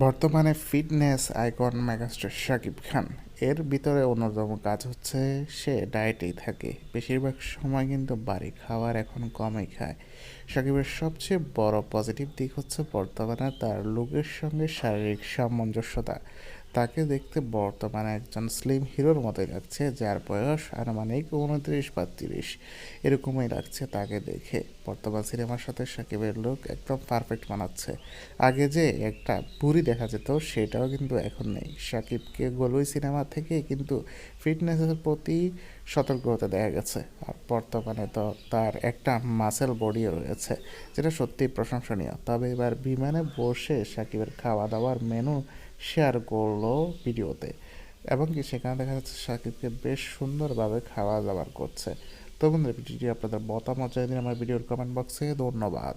বর্তমানে fitness icon megastar Shakib Khan. এর ভিতরে অন্যতম কাজ হচ্ছে সে ডায়েটেই থাকে। বেশিরভাগ সময় কিন্তু বাড়ি খাওয়ার এখন কমই খায়। শাকিবের সবচেয়ে বড় পজিটিভ দিক হচ্ছে বর্তমানে তার লুকের সঙ্গে শারীরিক সামঞ্জস্যতা। তাকে দেখতে বর্তমানে একজন স্লিম হিরোর মতোই লাগছে, যার বয়স আনুমানিক উনত্রিশ বা তিরিশ। এরকমই লাগছে তাকে দেখে। বর্তমান সিনেমার সাথে সাকিবের লুক একদম পারফেক্ট মানাচ্ছে। আগে যে একটা বুড়ি দেখা যেত, সেটাও কিন্তু এখন নেই। সাকিবকে গলুই সিনেমা থেকে কিন্তু ফিটনেসের প্রতি সতর্ক হতে দেখা গেছে। আর বর্তমানে তো তার একটা মাসেল বডিও রয়েছে, যেটা সত্যিই প্রশংসনীয়। তবে এবার বিমানে বসে সাকিবের খাওয়া দাওয়ার মেনু শেয়ার করল ভিডিওতে। এবং কি সেখানে দেখা যাচ্ছে সাকিবকে বেশ সুন্দরভাবে খাওয়া দাওয়ার করছে। তো বন্ধুরা, ভিডিওটি আপনাদের মতামত জানিয়ে দিন আমার ভিডিওর কমেন্ট বক্সে ধন্যবাদ।